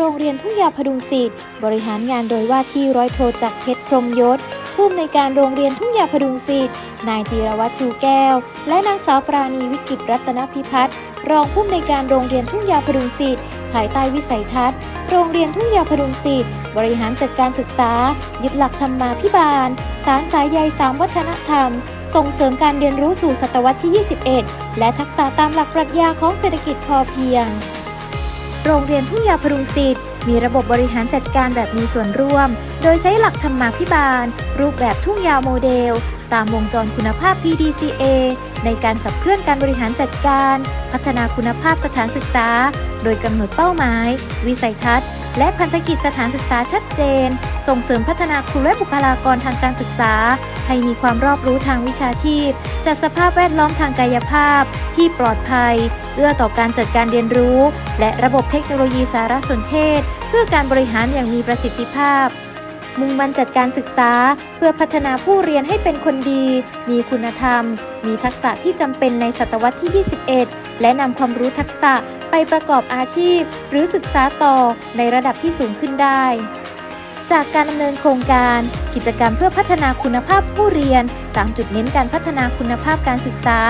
โรงเรียนทุ่งยาพดุงศิษย์บริหารงานโดยว่าที่ร้อยโทจักรเพชรพรมยศผู้อำนวยการโรงเรียนทุ่งยาพดุงศิษย์นายจีรวัตรชูแก้ว และนางสาวปราณีวิกิตรัตนพิพัฒน์รองผู้อำนวยการโรงเรียนทุ่งยาพดุงศิษย์ภายใต้วิสัยทัศน์ โรงเรียนทุ่งยาพดุงศิษย์บริหารจัดการศึกษา ยึดหลักธรรมาภิบาล สารสายใยสามวัฒนธรรม ส่งเสริมการเรียนรู้สู่ศตวรรษที่ 21 และทักษะตามหลักปรัชญาของเศรษฐกิจพอเพียง โรงเรียนทุ่งยาพดุงศิษย์มีระบบบริหารจัดการแบบมีส่วนร่วม โดยใช้หลักธรรมาภิบาล รูปแบบทุ่งยาโมเดล ตามวงจรคุณภาพ PDCA ในการขับเคลื่อนการบริหารจัดการ พัฒนาคุณภาพสถานศึกษา โดยกำหนดเป้าหมาย วิสัยทัศน์ และพันธกิจสถานศึกษาชัดเจน ส่งเสริมพัฒนาครูและบุคลากรทางการศึกษา ให้มีความรอบรู้ทางวิชาชีพ จัดสภาพแวดล้อมทางกายภาพ ที่ปลอดภัย เอื้อต่อการจัดการเรียนรู้ และระบบเทคโนโลยีสารสนเทศ เพื่อการบริหารอย่างมีประสิทธิภาพ มุ่งมั่นจัดการศึกษา เพื่อพัฒนาผู้เรียนให้เป็นคนดี มีคุณธรรม มีทักษะที่จำเป็นในศตวรรษที่ 21 และนำความรู้ทักษะไปประกอบอาชีพ หรือศึกษาต่อในระดับที่สูงขึ้นได้ จากการดำเนินโครงการ กิจกรรมเพื่อพัฒนาคุณภาพผู้เรียน ตามจุดเน้นการพัฒนาคุณภาพการศึกษา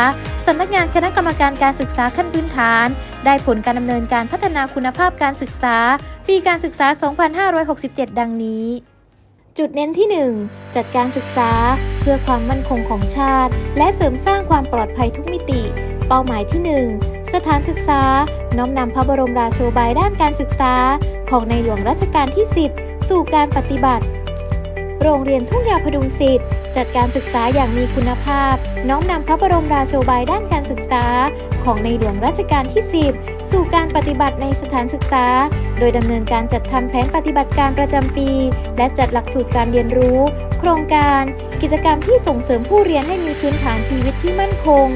สำนักงานคณะกรรมการการศึกษาขั้นพื้นฐาน ได้ผลการดำเนินการพัฒนาคุณภาพการศึกษา ปีการศึกษา 2567 ดังนี้ จุดเน้นที่ 1 จัดการศึกษา เพื่อความมั่นคงของชาติ และเสริมสร้างความปลอดภัยทุกมิติ เป้าหมายที่ 1 สถานศึกษา น้อมนำพระบรมราโชบายด้านการศึกษา ของในหลวงรัชกาลที่ 10 สู่การปฏิบัติ โรงเรียนทุ่งยาพดุงศิษย์จัดการศึกษาอย่างมีคุณภาพ น้อมนำพระบรมราโชบายด้านการศึกษา ของในหลวงรัชกาลที่ 10 สู่การปฏิบัติในสถานศึกษา โดยดำเนินการจัดทำแผนปฏิบัติการประจำปี และจัดหลักสูตรการเรียนรู้ โครงการ กิจกรรมที่ส่งเสริมผู้เรียนให้มีพื้นฐานชีวิตที่มั่นคง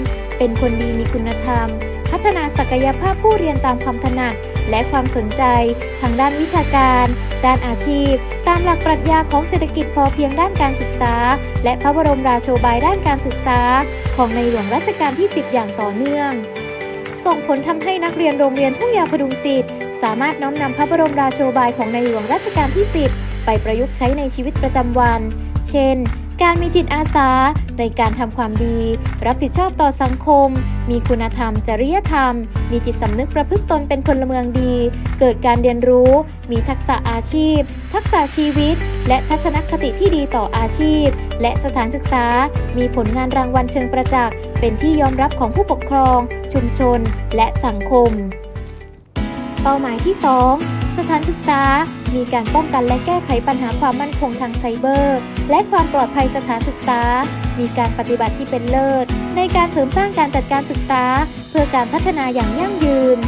เป็นคนดีมีคุณธรรม พัฒนาศักยภาพผู้เรียนตามความถนัดและความสนใจ ทางด้านวิชาการ ด้านอาชีพ ตามหลักปรัชญาของเศรษฐกิจพอเพียงด้านการศึกษา และพระบรมราโชบายด้านการศึกษา ของในหลวงรัชกาลที่ 10 อย่างต่อเนื่อง ส่งผลทำให้นักเรียนโรงเรียนทุ่งยาพดุงศิษย์สามารถน้อมนำพระบรมราโชบายของในหลวงรัชกาลที่ 10 ไปประยุกต์ใช้ในชีวิตประจำวัน เช่น การมีจิตอาสา ในการทำความดี รับผิดชอบต่อสังคม มีคุณธรรม จริยธรรม มีจิตสำนึกประพฤติตนเป็นพลเมืองดี เกิดการเรียนรู้ มีทักษะอาชีพ ทักษะชีวิต และทัศนคติที่ดีต่ออาชีพ และสถานศึกษา มีผลงานรางวัลเชิงประจักษ์ เป็นที่ยอมรับของผู้ปกครอง ชุมชน และสังคม เป้าหมายที่ 2 สถานศึกษา มีการป้องกันและแก้ไขปัญหาความมั่นคงทางไซเบอร์ และความปลอดภัยสถานศึกษา มีการปฏิบัติที่เป็นเลิศ ในการเสริมสร้างการจัดการศึกษา เพื่อการพัฒนาอย่างยั่งยืน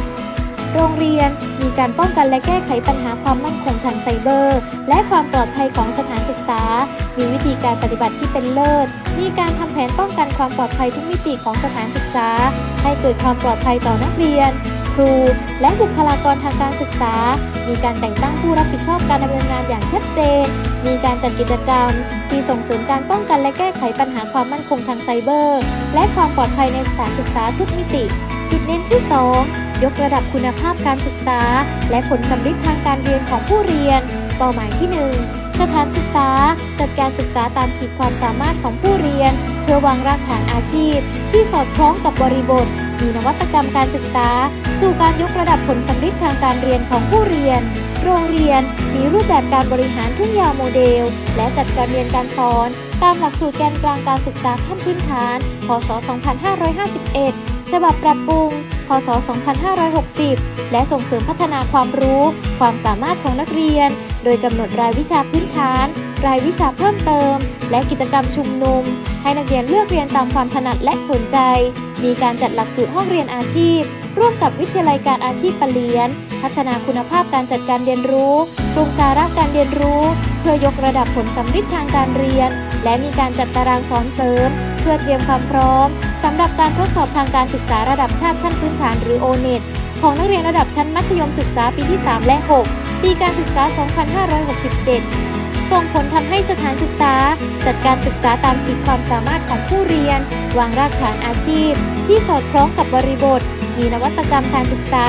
โรงเรียนมีการป้องกันและแก้ไขปัญหาความมั่นคงทางไซเบอร์ และความปลอดภัยของสถานศึกษา มีวิธีการปฏิบัติที่เป็นเลิศ มีการทำแผนป้องกันความปลอดภัยทุกมิติของสถานศึกษา ให้เกิดความปลอดภัยต่อนักเรียน ครู และบุคลากรทางการศึกษา มีการแต่งตั้งผู้รับผิดชอบการดำเนินงานอย่างชัดเจน มีการจัดกิจกรรม ที่ส่งเสริมการป้องกันและแก้ไขปัญหาความมั่นคงทางไซเบอร์ และความปลอดภัยในสถานศึกษาทุกมิติ จุดเน้นที่ 2 ยกระดับคุณภาพการศึกษา และผลสำฤทธิ์ทางการเรียนของผู้เรียน เป้าหมายที่ 1 สถานศึกษา จัดการศึกษาตามขีดความสามารถของผู้เรียน เพื่อวางรากฐานอาชีพ ที่สอดคล้องกับบริบท มีนวัตกรรมการศึกษา สู่การยกระดับผลสำฤทธิ์ทางการเรียนของผู้เรียน โรงเรียนมีรูปแบบการบริหารทุ่งยาวโมเดล และจัดการเรียนการสอน ตามหลักสูตรแกนกลางการศึกษาขั้นพื้นฐาน พศ 2551 ฉบับปรับปรุง พศ 2560 และส่งเสริมพัฒนาความรู้ ความสามารถของนักเรียน โดยกำหนดรายวิชาพื้นฐาน รายวิชาเพิ่มเติม และกิจกรรมชุมนุม ให้นักเรียนเลือกเรียนตามความถนัดและสนใจ มีการจัดหลักสูตรห้องเรียนอาชีพ ร่วมกับวิทยาลัยการอาชีพปะเลียน พัฒนาคุณภาพการจัดการเรียนรู้ปรุงสาระการเรียนรู้ เพื่อยกระดับผลสำฤทธิ์ทางการเรียน และมีการจัดตารางสอนเสริม เพื่อเตรียมความพร้อมสำหรับการทดสอบทางการศึกษาระดับชาติขั้นพื้นฐานหรือ O-NET ของนักเรียนระดับชั้นมัธยมศึกษาปีที่ 3 และ 6 ปีการศึกษา 2567 ส่งผลทำให้สถานศึกษา จัดการศึกษาตามขีดความสามารถของผู้เรียน วางรากฐานอาชีพ ที่สอดคล้องกับบริบท มีนวัตกรรมการศึกษา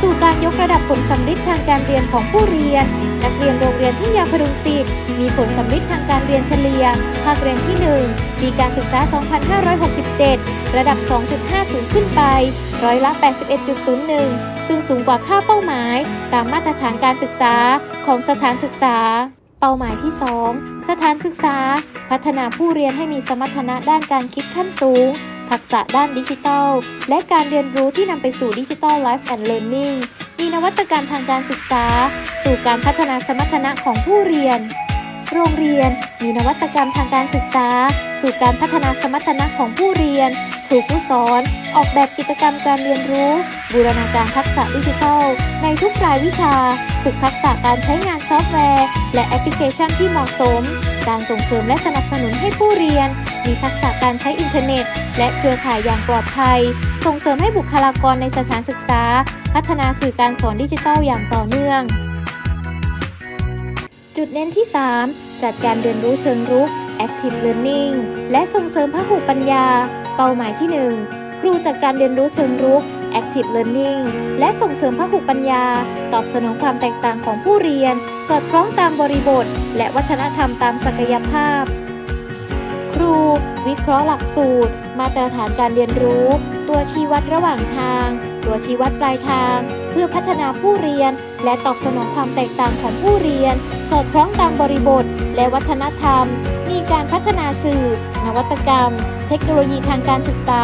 สู่การยกระดับผลสำลิดทางการเรียนของผู้เรียน นักเรียนโรงเรียนทุ่ยาพดุงศิษย์มีผลสำลิดทางการเรียนเฉลี่ยภาคเรียนที่ 1 ปีการศึกษา 2567 ระดับ 2.50 ขึ้นไป ร้อยละ 81.01 ซึ่งสูงกว่าค่าเป้าหมาย ตามมาตรฐานการศึกษาของสถานศึกษา เป้าหมายที่ 2 สถานศึกษา พัฒนาผู้เรียนให้มีสมรรถนะด้านการคิดขั้นสูง ทักษะด้านดิจิทัล และการเรียนรู้ที่นำไปสู่ดิจิทัลไลฟ์แอนด์เลิร์นนิ่งมีนวัตกรรมทางการศึกษา สู่การพัฒนาสมรรถนะของผู้เรียน โรงเรียน มีนวัตกรรมทางการศึกษา สู่การพัฒนาสมรรถนะของผู้เรียนครูผู้สอน ออกแบบกิจกรรมการเรียนรู้ บูรณาการทักษะดิจิทัล ในทุกรายวิชา ฝึกทักษะการใช้งานซอฟต์แวร์ และแอปพลิเคชันที่เหมาะสม การส่งเสริมและสนับสนุนให้ผู้เรียน มีทักษะการใช้อินเทอร์เน็ต และเครือข่ายอย่างปลอดภัย ส่งเสริมให้บุคลากรในสถานศึกษา พัฒนาสื่อการสอนดิจิทัลอย่างต่อเนื่อง จุดเน้นที่ 3 จัดการเรียนรู้เชิงรุก Active Learning และส่งเสริมพหุปัญญา เป้าหมายที่ 1 ครูจัดการเรียนรู้เชิงรุก Active Learning และส่งเสริมพหุปัญญา ตอบสนองความแตกต่างของผู้เรียน สอดคล้องตามบริบท และวัฒนธรรมตามศักยภาพ ครู วิเคราะห์หลักสูตร มาตรฐานการเรียนรู้ ตัวชี้วัดระหว่างทาง ตัวชี้วัดปลายทาง เพื่อพัฒนาผู้เรียน และตอบสนองความแตกต่างของผู้เรียน สอดคล้องตามบริบท และวัฒนธรรม มีการพัฒนาสื่อ นวัตกรรม เทคโนโลยีทางการศึกษา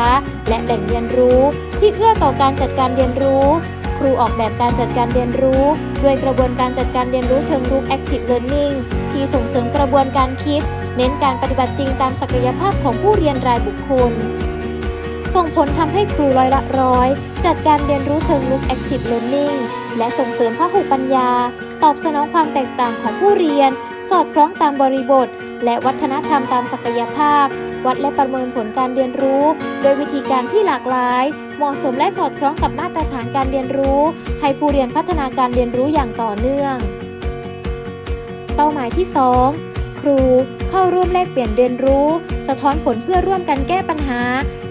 และแหล่งเรียนรู้ ที่เอื้อต่อการจัดการเรียนรู้ ครูออกแบบการจัดการเรียนรู้ ด้วยกระบวนการจัดการเรียนรู้เชิงรุก Active Learning ที่ส่งเสริมกระบวนการคิด เน้นการปฏิบัติจริงตามศักยภาพของผู้เรียนรายบุคคล ส่งผลทำให้ครูร้อยละร้อย จัดการเรียนรู้เชิงลุก Active Learning และส่งเสริมพหุปัญญา ตอบสนองความแตกต่างของผู้เรียน สอดคล้องตามบริบท และวัฒนธรรมตามศักยภาพ วัดและประเมินผลการเรียนรู้ โดยวิธีการที่หลากหลาย เหมาะสมและสอดคล้องกับมาตรฐานการเรียนรู้ ให้ผู้เรียนพัฒนาการเรียนรู้อย่างต่อเนื่อง เป้าหมายที่ 2 ครู เข้าร่วมแลกเปลี่ยนเรียนรู้ สะท้อนผลเพื่อร่วมกันแก้ปัญหา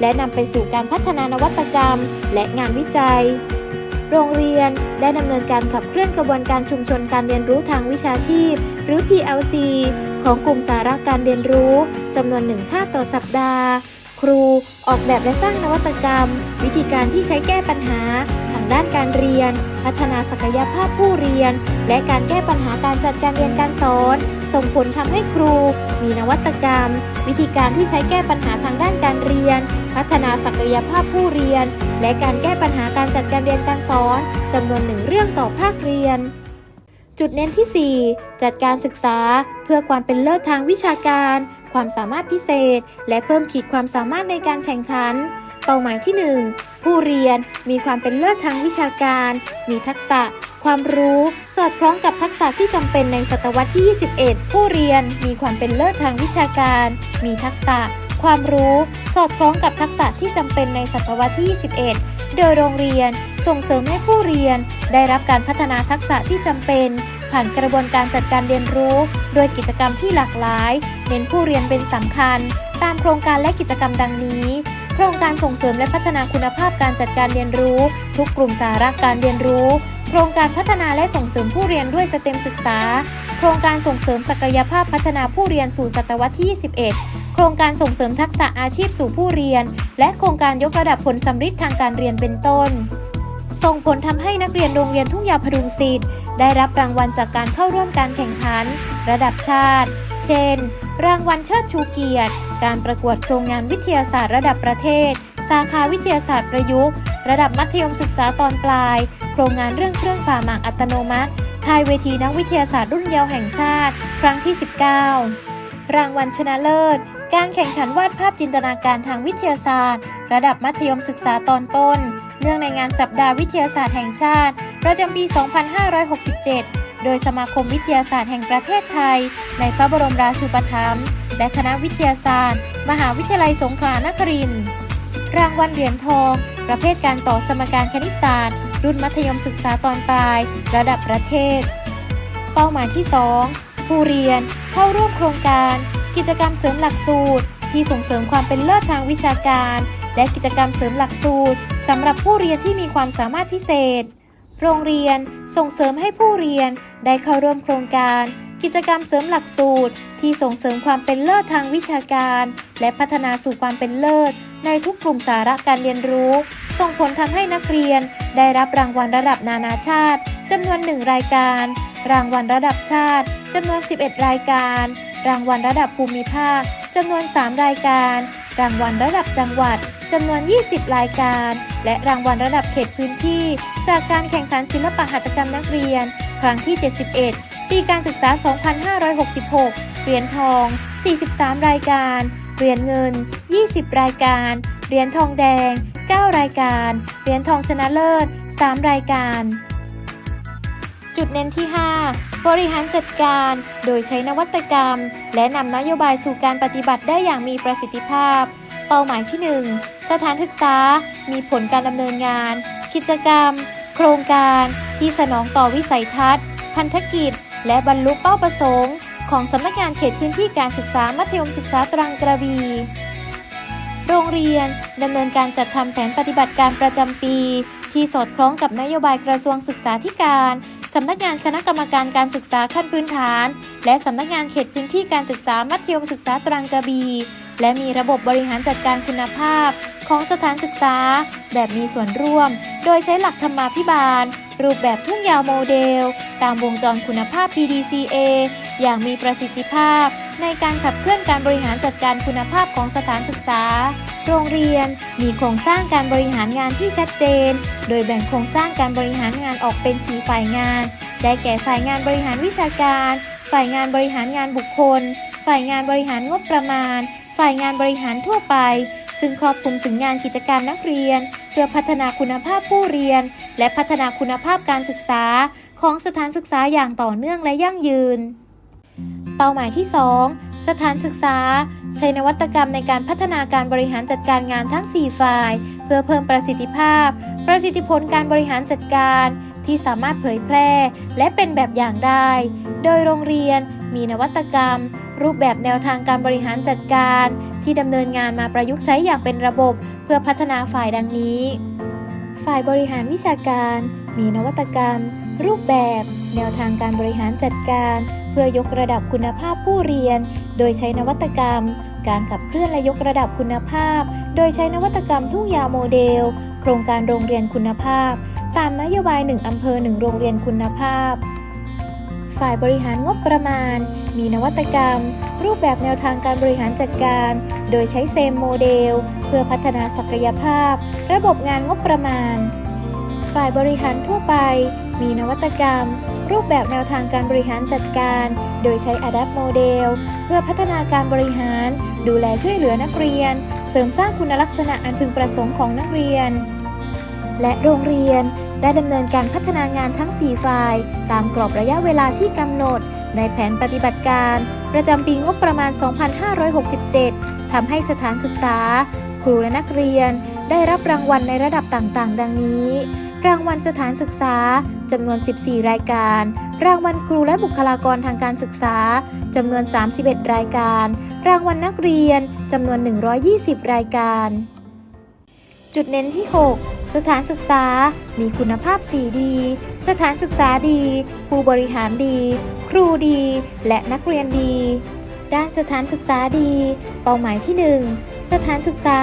และนำไปสู่การพัฒนานวัตกรรม และงานวิจัย โรงเรียนได้ดำเนินการขับเคลื่อนกระบวนการชุมชนการเรียนรู้ทางวิชาชีพ หรือ PLC ของกลุ่มสาระการเรียนรู้จำนวนหนึ่งค่าต่อสัปดาห์ ครูออกแบบและสร้างนวัตกรรม วิธีการที่ใช้แก้ปัญหาทางด้านการเรียน พัฒนาศักยภาพผู้เรียน และการแก้ปัญหาการจัดการเรียนการสอน ส่งผลทำให้ครู มีนวัตกรรม วิธีการที่ใช้แก้ปัญหาทางด้านการเรียน พัฒนาศักยภาพผู้เรียน และการแก้ปัญหาการจัดการเรียนการสอนจำนวนหนึ่งเรื่องต่อภาคเรียน จุดเน้นที่ 4 จัดการศึกษาเพื่อความเป็นเลิศทางวิชาการ ความสามารถพิเศษ และเพิ่มขีดความสามารถในการแข่งขัน เป้าหมายที่ 1 ผู้เรียนมีความเป็นเลิศทางวิชาการ มีทักษะ ความรู้ สอดคล้องกับทักษะที่จำเป็นในศตวรรษที่ 21 ผู้เรียนมีความเป็นเลิศทางวิชาการ มีทักษะ ความรู้ สอดคล้องกับทักษะที่จำเป็นในศตวรรษที่ 21 โดยโรงเรียน ส่งเสริมให้ผู้เรียน ได้รับการพัฒนาทักษะที่จำเป็น ผ่านกระบวนการจัดการเรียนรู้ โดยกิจกรรมที่หลากหลาย เน้นผู้เรียนเป็นสำคัญ ตามโครงการและกิจกรรมดังนี้ โครงการส่งเสริมและพัฒนาคุณภาพการจัดการเรียนรู้ ทุกกลุ่มสาระการเรียนรู้ โครงการพัฒนาและส่งเสริมผู้เรียนด้วยสเต็มศึกษา โครงการส่งเสริมศักยภาพพัฒนาผู้เรียนสู่ศตวรรษที่ 21โครงการส่งเสริมทักษะอาชีพสู่ผู้เรียน และโครงการยกระดับผลสำฤทธิ์ทางการเรียนเป็นต้น ส่งผลทำให้นักเรียนโรงเรียนทุ่งยาพดุงศิษย์ได้รับรางวัลจากการเข้าร่วมการแข่งขัน ระดับชาติ เช่น รางวัลเชิดชูเกียรติ การประกวดโครงงานวิทยาศาสตร์ระดับประเทศ สาขาวิทยาศาสตร์ประยุกต์ ระดับมัธยมศึกษาตอนปลาย โครงงานเรื่องเครื่องผ่าหมากอัตโนมัติทายเวทีนักวิทยาศาสตร์รุ่นเยาว์แห่งชาติ ครั้งที่ 19 รางวัลชนะเลิศ การแข่งขันวาดภาพจินตนาการทางวิทยาศาสตร์ ระดับมัธยมศึกษาตอนต้น เนื่องในงานสัปดาห์วิทยาศาสตร์แห่งชาติ ประจำปี 2567 โดยสมาคมวิทยาศาสตร์แห่งประเทศไทย ในพระบรมราชูปถัมภ์และคณะวิทยาศาสตร์ มหาวิทยาลัยสงขลานครินทร์รางวัลเหรียญทอง ประเภทการต่อสมการคณิตศาสตร์ รุ่นมัธยมศึกษาตอนปลาย ระดับประเทศ เป้าหมายที่ 2 ผู้เรียนเข้าร่วมโครงการ กิจกรรมเสริมหลักสูตร ที่ส่งเสริมความเป็นเลิศทางวิชาการ และกิจกรรมเสริมหลักสูตรสำหรับผู้เรียนที่มีความสามารถพิเศษ โรงเรียนส่งเสริมให้ผู้เรียนได้เข้าร่วมโครงการ กิจกรรมเสริมหลักสูตร ที่ส่งเสริมความเป็นเลิศทางวิชาการ และพัฒนาสู่ความเป็นเลิศ ในทุกกลุ่มสาระการเรียนรู้ ส่งผลทำให้นักเรียน ได้รับรางวัลระดับนานาชาติจำนวนหนึ่งรายการ รางวัลระดับชาติจำนวน 11 รายการ รางวัลระดับภูมิภาคจำนวน 3 รายการ รางวัลระดับจังหวัด จำนวน 20 รายการ และรางวัลระดับเขตพื้นที่ จากการแข่งขันศิลปหัตถกรรมนักเรียน ครั้งที่ 71 ปีการศึกษา 2566 เหรียญทอง 43 รายการ เหรียญเงิน 20 รายการ เหรียญทองแดง 9 รายการ เหรียญทองชนะเลิศ 3 รายการ จุดเน้นที่ 5 บริหารจัดการ โดยใช้นวัตกรรม และนำนโยบายสู่การปฏิบัติได้อย่างมีประสิทธิภาพ เป้าหมายที่ 1 สถานศึกษา มีผลการดำเนินงาน กิจกรรม โครงการที่สนองต่อวิสัยทัศน์ พันธกิจ และบรรลุเป้าประสงค์ ของสำนักงานเขตพื้นที่การศึกษามัธยมศึกษาตรังกระบี่โรงเรียนดำเนินการจัดทำแผนปฏิบัติการประจำปี ที่สอดคล้องกับนโยบายกระทรวงศึกษาธิการสำนักงานคณะกรรมการการศึกษาขั้นพื้นฐาน และสำนักงานเขตพื้นที่การศึกษามัธยมศึกษาตรังกระบี่ และมีระบบบริหารจัดการคุณภาพ ของสถานศึกษา แบบมีส่วนร่วม โดยใช้หลักธรรมาภิบาล รูปแบบทุ่งยาวโมเดล ตามวงจรคุณภาพ PDCA อย่างมีประสิทธิภาพ ในการขับเคลื่อนการบริหารจัดการคุณภาพของสถานศึกษา โรงเรียนมีโครงสร้างการบริหารงานที่ชัดเจน โดยแบ่งโครงสร้างการบริหารงานออกเป็น4ฝ่ายงาน ได้แก่ฝ่ายงานบริหารวิชาการ ฝ่ายงานบริหารงานบุคคล ฝ่ายงานบริหารงบประมาณ ฝ่ายงานบริหารทั่วไป ซึ่งครอบคลุมถึงงานกิจการนักเรียน เพื่อพัฒนาคุณภาพผู้เรียน และพัฒนาคุณภาพการศึกษา ของสถานศึกษาอย่างต่อเนื่องและยั่งยืน เป้าหมายที่ 2 สถานศึกษา ใช้นวัตกรรมในการพัฒนาการบริหารจัดการงานทั้ง 4 ฝ่าย เพื่อเพิ่มประสิทธิภาพ ประสิทธิผลการบริหารจัดการที่สามารถเผยแพร่และเป็นแบบอย่างได้ โดยโรงเรียนมีนวัตกรรม รูปแบบแนวทางการบริหารจัดการ ที่ดำเนินงานมาประยุกต์ใช้อย่างเป็นระบบเพื่อพัฒนาฝ่ายดังนี้ ฝ่ายบริหารวิชาการ มีนวัตกรรม รูปแบบ แนวทางการบริหารจัดการ เพื่อยกระดับคุณภาพผู้เรียน โดยใช้นวัตกรรม การขับเคลื่อนและยกระดับคุณภาพ โดยใช้นวัตกรรมทุ่งยาวโมเดล โครงการโรงเรียนคุณภาพ ตามนโยบาย 1 อำเภอ 1 โรงเรียนคุณภาพ ฝ่ายบริหารงบประมาณ มีนวัตกรรม รูปแบบแนวทางการบริหารจัดการ โดยใช้เซมโมเดล เพื่อพัฒนาศักยภาพ ระบบงานงบประมาณ ฝ่ายบริหารทั่วไป มีนวัตกรรม รูปแบบแนวทางการบริหารจัดการ โดยใช้ Adapt โมเดลเพื่อพัฒนาการบริหาร ดูแลช่วยเหลือนักเรียน เสริมสร้างคุณลักษณะอันพึงประสงค์ของนักเรียน และโรงเรียน ได้ดำเนินการพัฒนางานทั้ง 4 ฝ่าย ตามกรอบระยะเวลาที่กำหนด ในแผนปฏิบัติการ ประจำปีงบประมาณ 2567 ทำให้สถานศึกษา ครูและนักเรียน ได้รับรางวัลในระดับต่างๆ ดังนี้ รางวัลสถานศึกษาจำนวน 14 รายการ รางวัลครูและบุคลากรทางการศึกษาจำนวน 31 รายการ รางวัลนักเรียนจำนวน 120 รายการ จุดเน้นที่ 6 สถานศึกษา มีคุณภาพ 4 ดี สถานศึกษาดี ผู้บริหารดี ครูดี และนักเรียนดี ด้านสถานศึกษาดี เป้าหมายที่ 1 สถานศึกษา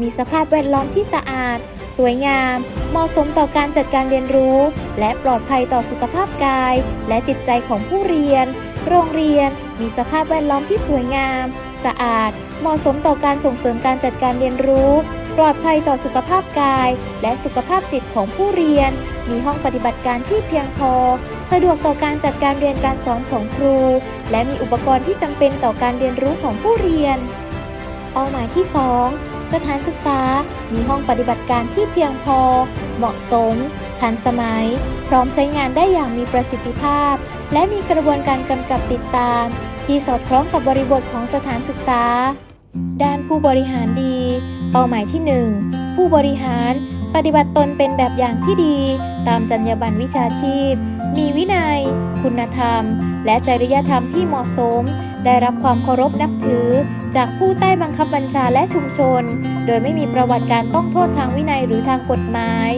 มีสภาพแวดล้อมที่สะอาด สวยงาม เหมาะสมต่อการจัดการเรียนรู้ และปลอดภัยต่อสุขภาพกาย และจิตใจของผู้เรียน โรงเรียน มีสภาพแวดล้อมที่สวยงาม สะอาด เหมาะสมต่อการส่งเสริมการจัดการเรียนรู้ ปลอดภัยต่อสุขภาพกาย และสุขภาพจิตของผู้เรียน มีห้องปฏิบัติการที่เพียงพอ สะดวกต่อการจัดการเรียนการสอนของครู และมีอุปกรณ์ที่จำเป็นต่อการเรียนรู้ของผู้เรียน เป้าหมายที่ 2 สถานศึกษา มีห้องปฏิบัติการที่เพียงพอ เหมาะสม ทันสมัย พร้อมใช้งานได้อย่างมีประสิทธิภาพ และมีกระบวนการกำกับติดตาม ที่สอดคล้องกับบริบทของสถานศึกษา ด้านผู้บริหารดี เป้าหมายที่ 1 ผู้บริหารปฏิบัติตนเป็นแบบอย่างที่ดี ตามจรรยาบรรณวิชาชีพ มีวินัย คุณธรรม และจริยธรรมที่เหมาะสม ได้รับความเคารพนับถือ จากผู้ใต้บังคับบัญชาและชุมชน โดยไม่มีประวัติการต้องโทษทางวินัยหรือทางกฎหมาย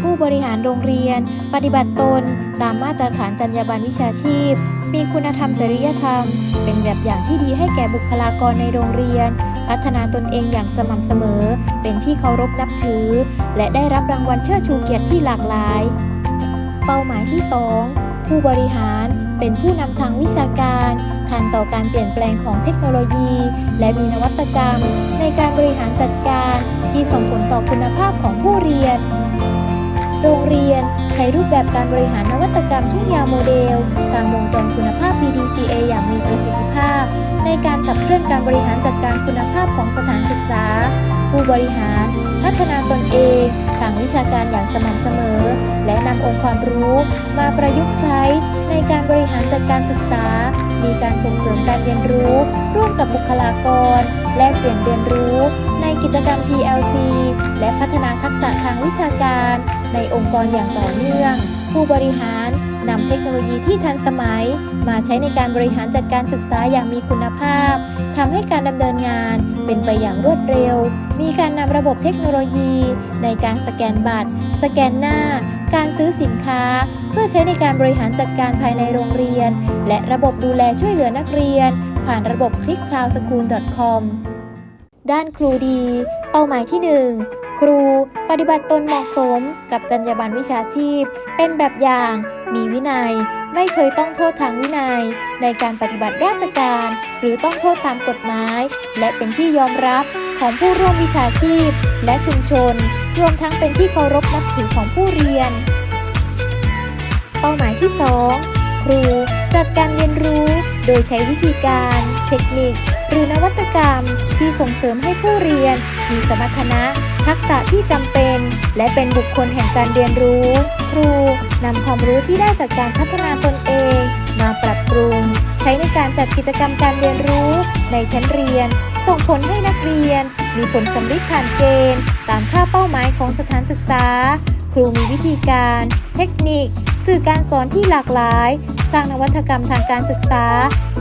ผู้บริหารโรงเรียน ปฏิบัติตน ตามมาตรฐานจรรยาบรรณวิชาชีพ มีคุณธรรมจริยธรรม เป็นแบบอย่างที่ดีให้แก่บุคลากรในโรงเรียน พัฒนาตนเองอย่างสม่ำเสมอ เป็นที่เคารพนับถือ และได้รับรางวัลเชิดชูเกียรติที่หลากหลาย เป้าหมายที่ 2 ผู้บริหารเป็นผู้นำทางวิชาการ ทันต่อการเปลี่ยนแปลงของเทคโนโลยี และมีนวัตกรรม ในการบริหารจัดการ ที่ส่งผลต่อคุณภาพของผู้เรียน โรงเรียน รูปแบบการบริหารนวัตกรรมทุ่งยาโมเดล ตามวงจรคุณภาพ PDCA อย่างมีประสิทธิภาพ ในการขับเคลื่อนการบริหารจัดการคุณภาพของสถานศึกษา ผู้บริหาร พัฒนาตนเองทางวิชาการอย่างสม่ำเสมอ และนำองค์ความรู้มาประยุกต์ใช้ในการบริหารจัดการศึกษา มีการส่งเสริมการเรียนรู้ ร่วมกับบุคลากร แลกเปลี่ยนเรียนรู้ ในกิจกรรม PLC และพัฒนาทักษะทางวิชาการ ในองค์กรอย่างต่อเนื่อง ผู้บริหารนำเทคโนโลยีที่ทันสมัย มาใช้ในการบริหารจัดการศึกษาอย่างมีคุณภาพทำให้การดำเนินงานเป็นไปอย่างรวดเร็ว มีการนำระบบเทคโนโลยี ในการสแกนบัตร สแกนหน้า การซื้อสินค้า เพื่อใช้ในการบริหารจัดการภายในโรงเรียน และระบบดูแลช่วยเหลือนักเรียน ผ่านระบบ clickcloudschool.com ด้านครูดี เป้าหมายที่ 1 ครูปฏิบัติตนเหมาะสมกับจรรยาบรรณวิชาชีพ เป็นแบบอย่าง มีวินัย ไม่เคยต้องโทษทางวินัย ในการปฏิบัติราชการ หรือต้องโทษตามกฎหมาย และเป็นที่ยอมรับของผู้ร่วมวิชาชีพ และชุมชน รวมทั้งเป็นที่เคารพนับถือของผู้เรียน เป้าหมายที่ 2 ครูจัดการเรียนรู้โดยใช้วิธีการ เทคนิค หรือนวัตกรรมที่ส่งเสริมให้ผู้เรียน มีสมรรถนะ ทักษะที่จำเป็น และเป็นบุคคลแห่งการเรียนรู้ ครูนำความรู้ที่ได้จากการพัฒนาตนเอง มาปรับปรุง ใช้ในการจัดกิจกรรมการเรียนรู้ ในชั้นเรียน ส่งผลให้นักเรียน มีผลสำลิดผ่านเกณฑ์ ตามค่าเป้าหมายของสถานศึกษา ครูมีวิธีการ เทคนิค สื่อการสอนที่หลากหลาย สร้างนวัตกรรมทางการศึกษา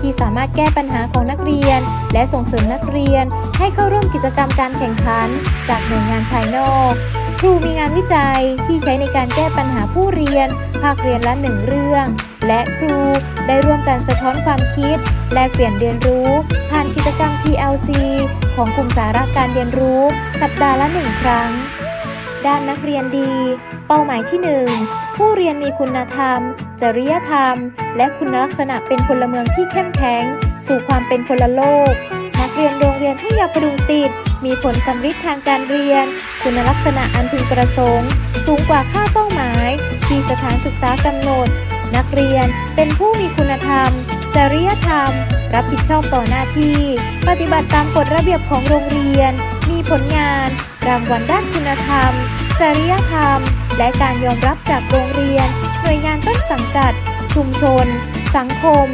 ที่สามารถแก้ปัญหาของนักเรียน และส่งเสริมนักเรียน ให้เข้าร่วมกิจกรรมการแข่งขัน จากหน่วยงานภายนอก ครูมีงานวิจัยที่ใช้ในการแก้ปัญหาผู้เรียน ภาคเรียนละหนึ่งเรื่อง และครูได้ร่วมกันสะท้อนความคิด แลกเปลี่ยนเรียนรู้ ผ่านกิจกรรม PLC ของกลุ่มสาระการเรียนรู้ สัปดาห์ละหนึ่งครั้งด้านนักเรียนดี เป้าหมายที่ 1 ผู้เรียนมีคุณธรรม จริยธรรม และคุณลักษณะเป็นพลเมืองที่เข้มแข็ง สู่ความเป็นพลโลก นักเรียนโรงเรียนทุ่งยาประดุงศิษย์มีผลสำฤทธิ์ทางการเรียน คุณลักษณะอันพึงประสงค์ สูงกว่าค่าเป้าหมาย ที่สถานศึกษากำหนด นักเรียนเป็นผู้มีคุณธรรม จริยธรรม รับผิดชอบต่อหน้าที่ ปฏิบัติตามกฎระเบียบของโรงเรียน มีผลงาน รางวัลด้านคุณธรรม จริยธรรม และการยอมรับจากโรงเรียน หน่วยงานต้นสังกัด ชุมชน สังคม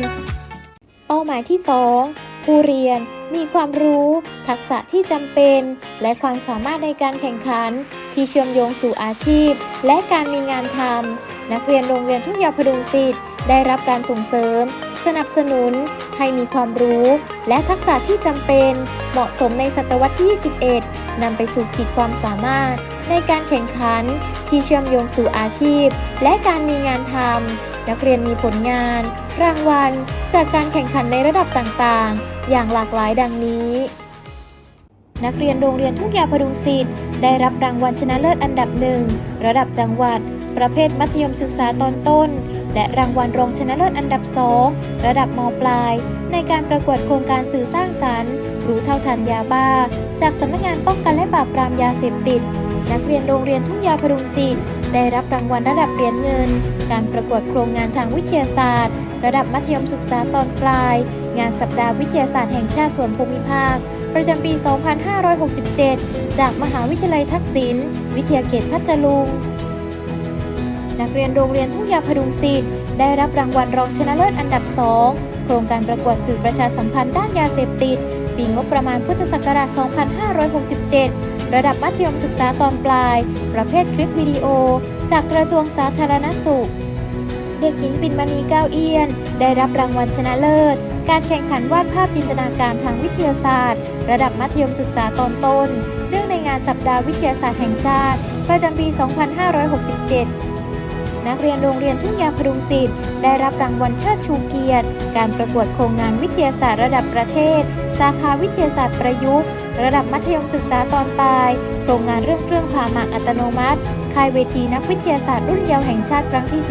เป้าหมายที่ 2 ผู้เรียนมีความรู้ ทักษะที่จำเป็น และความสามารถในการแข่งขัน ที่เชื่อมโยงสู่อาชีพ และการมีงานทำนักเรียนโรงเรียนทุ่งยาพดุงศิษย์ได้รับการส่งเสริม สนับสนุนให้มีความรู้และทักษะที่จำเป็นเหมาะสมในศตวรรษที่ 21 นำไปสู่ขีดความสามารถ ในการแข่งขันที่เชื่อมโยงสู่อาชีพ และการมีงานทำนักเรียนมีผลงาน รางวัล จากการแข่งขันในระดับต่างๆ อย่างหลากหลายดังนี้ นักเรียนโรงเรียนทุ่งยาพดุงศิษย์ได้รับรางวัลชนะเลิศอันดับหนึ่งระดับจังหวัด ประเภทมัธยมศึกษาตอนต้น และรางวัลรองชนะเลิศอันดับสองระดับมปลาย ในการประกวดโครงการสื่อสร้างสรรค์ รู้เท่าทันยาบ้า จากสำนักงานป้องกันและปราบปรามยาเสพติด นักเรียนโรงเรียนทุ่งยาพดุงศิษย์ได้รับรางวัลระดับเหรียญเงิน การประกวดโครงงานทางวิทยาศาสตร์ ระดับมัธยมศึกษาตอนปลาย งานสัปดาห์วิทยาศาสตร์แห่งชาติส่วนภูมิภาค ประจำปี 2567 จากมหาวิทยาลัยทักษิณ วิทยาเขตพัทลุง นักเรียนโรงเรียนทุ่งยาพดุงศิษย์ได้รับรางวัลรองชนะเลิศอันดับ 2 โครงการประกวดสื่อประชาสัมพันธ์ด้านยาเสพติด ปีงบประมาณพุทธศักราช 2567 ระดับมัธยมศึกษาตอนปลาย ประเภทคลิปวิดีโอ จากกระทรวงสาธารณสุข เด็กหญิงปินมณีก้าวเอียน ได้รับรางวัลชนะเลิศ การแข่งขันวาดภาพจินตนาการทางวิทยาศาสตร์ ระดับมัธยมศึกษาตอนต้น เนื่องในงานสัปดาห์วิทยาศาสตร์แห่งชาติประจำปี 2567 นักเรียนโรงเรียนทุ่งยาพดุงศิษย์ได้รับรางวัลเชิดชูเกียรติ การประกวดโครงงานวิทยาศาสตร์ระดับประเทศ สาขาวิทยาศาสตร์ประยุกต์ ระดับมัธยมศึกษาตอนปลาย โครงงานเรื่องเครื่องผ่าหมากอัตโนมัติ ค่ายเวทีนักวิทยาศาสตร์รุ่นเยาว์แห่งชาติครั้งที่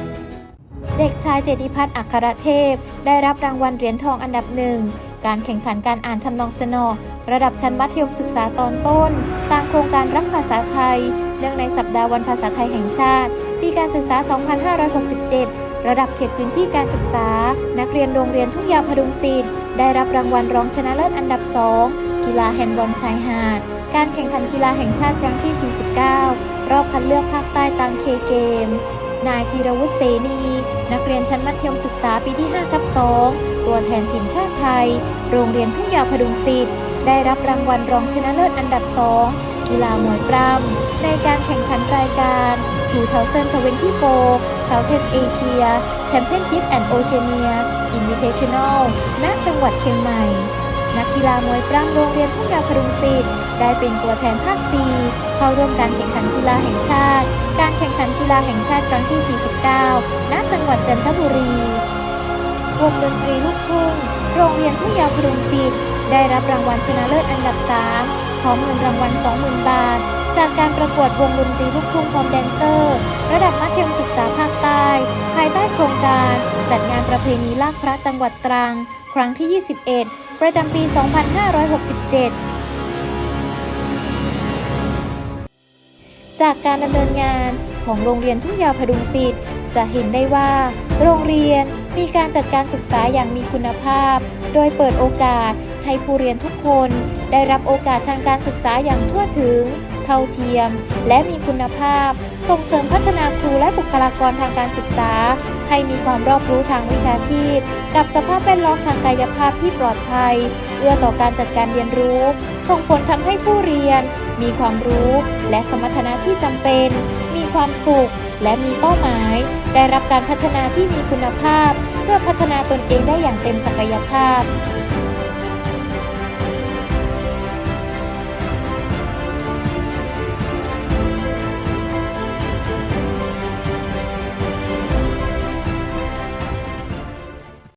19เด็กชายเจติพัฒน์อัครเทพ ได้รับรางวัลเหรียญทองอันดับหนึ่ง การแข่งขันการอ่านทำนองสนอ ระดับชั้นมัธยมศึกษาตอนต้น ตามโครงการรักภาษาไทย เนื่องในสัปดาห์วันภาษาไทยแห่งชาติ ปีการศึกษา 2567 ระดับเขตพื้นที่การศึกษา นักเรียนโรงเรียนทุ่งยาพดุงศิษย์ได้รับรางวัลรองชนะเลิศอันดับ 2 กีฬาแฮนด์บอลชายหาด การแข่งขันกีฬาแห่งชาติครั้งที่ 49 รอบคัดเลือกภาคใต้ตังเคเกม นายธีรวุฒิเสนี นักเรียนชั้นมัธยมศึกษาปีที่5ทับ2ตัวแทนทีมชาติไทย โรงเรียนทุ่งยาพดุงศิษย์ได้รับรางวัลรองชนะเลิศอันดับ 2 กีฬามวยปล้ำในการแข่งขันรายการ 2024 Southeast Asia Championship and Oceania Invitational ณ จังหวัดเชียงใหม่ นักกีฬามวยปล้ำโรงเรียนทุ่งยาวพดุงศิษย์ได้เป็นตัวแทนภาค 4 เข้าร่วมการแข่งขันกีฬาแห่งชาติ การแข่งขันกีฬาแห่งชาติครั้งที่ 49 ณ จังหวัดจันทบุรีวงดนตรีลูกทุ่ง โรงเรียนทุ่งยาวพดุงศิษย์ได้รับรางวัลชนะเลิศอันดับ 3 ขอเงินรางวัล 20,000 บาท จากการประกวดวงดนตรีลูกทุ่งพร้อมแดนเซอร์ ระดับมัธยมศึกษาภาคใต้ ภายใต้โครงการจัดงานประเพณีลากพระจังหวัดตรัง ครั้งที่ 21 ประจำปี 2567 จากการดำเนินงานของโรงเรียนทุ่งยาวพดุงศิษย์จะเห็นได้ว่า โรงเรียนมีการจัดการศึกษาอย่างมีคุณภาพ โดยเปิดโอกาสให้ผู้เรียนทุกคน ได้รับโอกาสทางการศึกษาอย่างทั่วถึง เท่าเทียม และมีคุณภาพ ส่งเสริมพัฒนาครูและบุคลากรทางการศึกษา ให้มีความรอบรู้ทางวิชาชีพ กับสภาพแวดล้อมทางกายภาพที่ปลอดภัยเอื้อต่อการจัดการเรียนรู้ ส่งผลทำให้ผู้เรียน มีความรู้และสมรรถนะที่จำเป็น มีความสุขและมีเป้าหมาย ได้รับการพัฒนาที่มีคุณภาพ เพื่อพัฒนาตนเองได้อย่างเต็มศักยภาพ